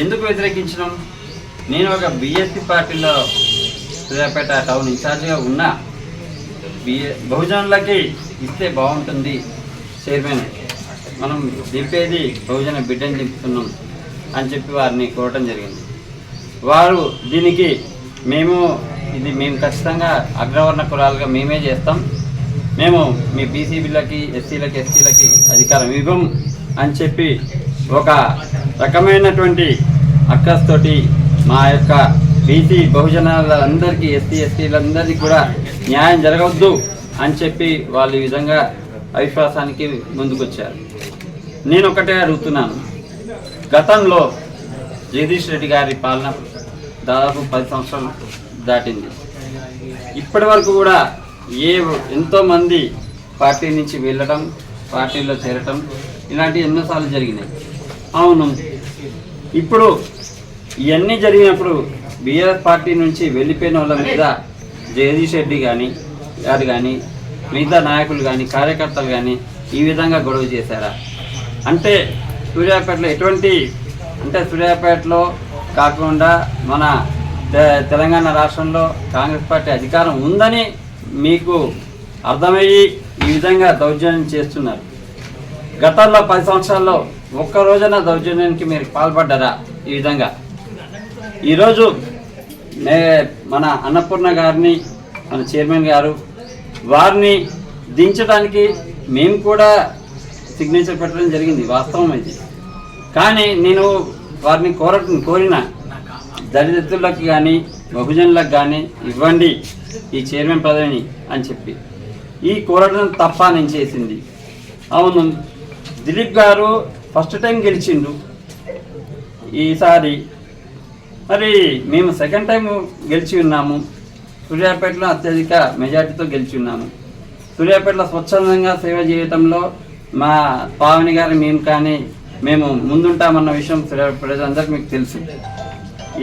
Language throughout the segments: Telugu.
ఎందుకు వ్యతిరేకించడం నేను ఒక బీఎస్పీ పార్టీలో సూర్యాపేట టౌన్ ఇన్ఛార్జ్గా ఉన్నా. బిఏ బహుజనులకి ఇస్తే బాగుంటుంది. చైర్మన్ మనం దింపేది బహుజన బిడ్డని దింపుతున్నాం అని చెప్పి వారిని కోరటం జరిగింది. వారు దీనికి మేము ఇది మేము ఖచ్చితంగా అగ్రవర్ణ కులాలుగా మేమే చేస్తాం. మేము మీ బీసీబీలకి ఎస్సీలకి ఎస్టీలకి అధికారం ఇవ్వం అని చెప్పి ఒక రకమైనటువంటి అక్కస్తోటి మా యొక్క బీసీ బహుజనాలందరికీ ఎస్సీ ఎస్టీలందరికీ కూడా న్యాయం జరగవద్దు అని చెప్పి వాళ్ళు ఈ విధంగా అవిశ్వాసానికి ముందుకొచ్చారు. నేను ఒకటే అడుగుతున్నాను. గతంలో జగదీష్ రెడ్డి గారి పాలన దాదాపు పది సంవత్సరాలు దాటింది. ఇప్పటి వరకు కూడా ఏ ఎంతోమంది పార్టీ నుంచి వెళ్ళటం పార్టీలో చేరటం ఇలాంటివి ఎన్నోసార్లు జరిగినాయి. అవును. ఇప్పుడు ఇవన్నీ జరిగినప్పుడు బీఆర్ఎస్ పార్టీ నుంచి వెళ్ళిపోయిన వాళ్ళ మీద జగదీష్ రెడ్డి కానీ గారు కానీ మిగతా నాయకులు కానీ కార్యకర్తలు కానీ ఈ విధంగా గొడవ చేశారా? అంటే సూర్యాపేటలో ఎటువంటి అంటే సూర్యాపేటలో కాకుండా మన తె- తెలంగాణ రాష్ట్రంలో కాంగ్రెస్ పార్టీ అధికారం ఉందని మీకు అర్థమయ్యి ఈ విధంగా దౌర్జన్యం చేస్తున్నారు. గతంలో పది సంవత్సరాల్లో ఒక్క రోజున దౌర్జన్యానికి మీరు పాల్పడ్డారా? ఈ విధంగా. ఈరోజు మే మన అన్నపూర్ణ గారిని మన చైర్మన్ గారు వారిని దించడానికి మేము కూడా సిగ్నేచర్ పెట్టడం జరిగింది వాస్తవం అయితే కానీ నేను వారిని కోర కోరిన దళితులకు కానీ బహుజనులకు కానీ ఇవ్వండి ఈ చైర్మన్ పదవిని అని చెప్పి. ఈ కోరడం తప్ప నేను చేసింది. అవును దిలీప్ గారు ఫస్ట్ టైం గెలిచిండు. ఈసారి మరి మేము సెకండ్ టైం గెలిచి ఉన్నాము. సూర్యాపేటలో అత్యధిక మెజార్టీతో గెలిచి ఉన్నాము. సూర్యాపేటలో స్వచ్ఛందంగా సేవ చేయటంలో మా పావని గారు మేము కానీ మేము ముందుంటామన్న విషయం ప్రజలందరికీ మీకు తెలుసు.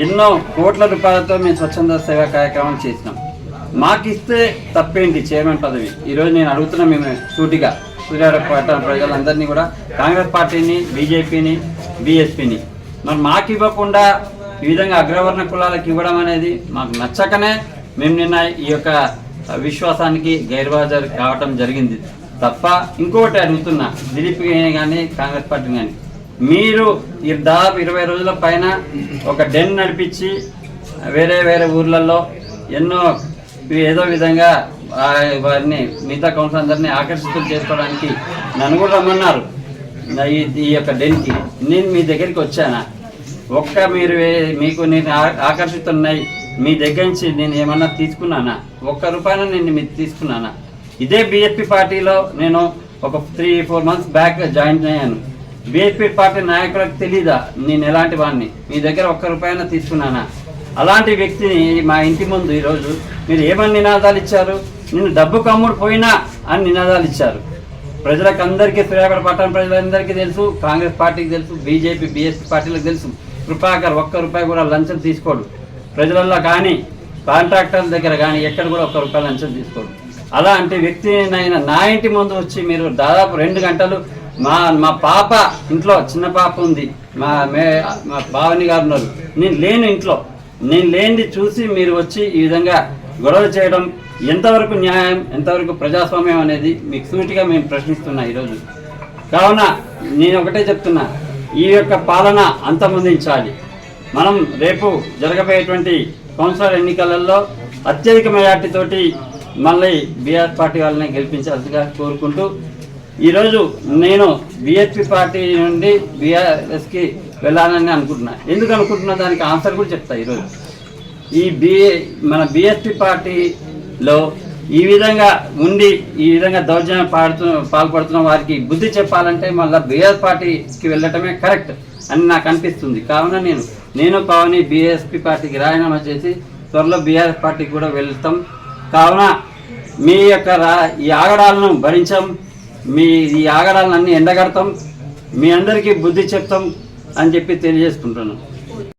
ఎన్నో కోట్ల రూపాయలతో మేము స్వచ్ఛంద సేవా కార్యక్రమం చేసినాం. మాకు ఇస్తే తప్పేంటి చైర్మన్ పదవి? ఈరోజు నేను అడుగుతున్నా మేము సూటిగా. సూర్యాపేట ప్రజలందరినీ కూడా కాంగ్రెస్ పార్టీని బీజేపీని బీఎస్పీని. మరి మాకు ఇవ్వకుండా ఈ విధంగా అగ్రవర్ణ కులాలకు ఇవ్వడం అనేది మాకు నచ్చకనే మేము నిన్న ఈ యొక్క విశ్వాసానికి గైర్హాజరు కావటం జరిగింది. తప్ప ఇంకొకటి అడుగుతున్నా దిలీప్ కానీ కాంగ్రెస్ పార్టీని కానీ మీరు ఈ దాదాపు ఇరవై రోజుల పైన ఒక డెన్ నడిపించి వేరే వేరే ఊర్లలో ఎన్నో ఏదో విధంగా వారిని మిగతా కౌన్సిల్ అందరినీ ఆకర్షితులు చేసుకోవడానికి నన్ను కూడా రమ్మన్నారు. ఈ యొక్క డెన్కి నేను మీ దగ్గరికి వచ్చానా? ఒక్క మీరు మీకు నేను ఆకర్షితున్నాయి మీ దగ్గర నుంచి నేను ఏమన్నా తీసుకున్నానా? ఒక్క రూపాయన నేను మీరు తీసుకున్నానా? ఇదే బీఎస్పీ పార్టీలో నేను ఒక three four months back join అయ్యాను. బీఎస్పీ పార్టీ నాయకులకు తెలీదా? నేను ఎలాంటి వాడిని మీ దగ్గర ఒక్క రూపాయన తీసుకున్నానా? అలాంటి వ్యక్తిని మా ఇంటి ముందు ఈరోజు మీరు ఏమని నినాదాలు ఇచ్చారు? నేను డబ్బు కమ్ముడు పోయినా అని నినాదాలు ఇచ్చారు. ప్రజలకు అందరికీ సూర్యాపేట పట్టణ ప్రజలందరికీ తెలుసు కాంగ్రెస్ పార్టీకి తెలుసు బీజేపీ బీఎస్పీ పార్టీలకు తెలుసు. కృపాకర్ ఒక్క రూపాయి కూడా లంచం తీసుకోడు. ప్రజలలో కానీ కాంట్రాక్టర్ల దగ్గర కానీ ఎక్కడ కూడా ఒక్క రూపాయి లంచం తీసుకోడు. అలాంటి వ్యక్తి నేను నా ఇంటి ముందు వచ్చి మీరు దాదాపు రెండు గంటలు మా మా పాప ఇంట్లో చిన్న పాప ఉంది. మా మే మా భావని గారు ఉన్నారు. నేను లేను ఇంట్లో. నేను లేనిది చూసి మీరు వచ్చి ఈ విధంగా గొడవ చేయడం ఎంతవరకు న్యాయం ఎంతవరకు ప్రజాస్వామ్యం అనేది మీకు సూటిగా మేము ప్రశ్నిస్తున్నా ఈరోజు. కావున నేను ఒకటే చెప్తున్నా ఈ యొక్క పాలన అంతమొందించాలి. మనం రేపు జరగబోయేటువంటి కౌన్సిలర్ ఎన్నికలలో అత్యధిక మెజార్టీతోటి మళ్ళీ బీఆర్ పార్టీ వాళ్ళని గెలిపించాల్సిగా కోరుకుంటూ ఈరోజు నేను బిఎస్పి పార్టీ నుండి బీఆర్ఎస్కి వెళ్ళాలని అనుకుంటున్నా. ఎందుకు అనుకుంటున్నా? దానికి ఆన్సర్ కూడా చెప్తా ఈరోజు. ఈ బిఏ మన బిఎస్పి పార్టీలో ఈ విధంగా ఉండి ఈ విధంగా దౌర్జన్యం పాడుతూ పాల్పడుతున్న వారికి బుద్ధి చెప్పాలంటే మళ్ళీ బీఆర్ పార్టీకి వెళ్ళటమే కరెక్ట్ అని నాకు అనిపిస్తుంది. కావున నేను నేను పవని బీఎస్పీ పార్టీకి రాజీనామా చేసి త్వరలో బీఆర్ఎస్ పార్టీకి కూడా వెళ్తాం. కావున మీ యొక్క రా ఈ ఆగడాలను భరించాం. మీ ఈ ఆగడాలను ఎండగడతాం. మీ అందరికీ బుద్ధి చెప్తాం. అని చెప్పి తెలియజేసుకుంటున్నాను.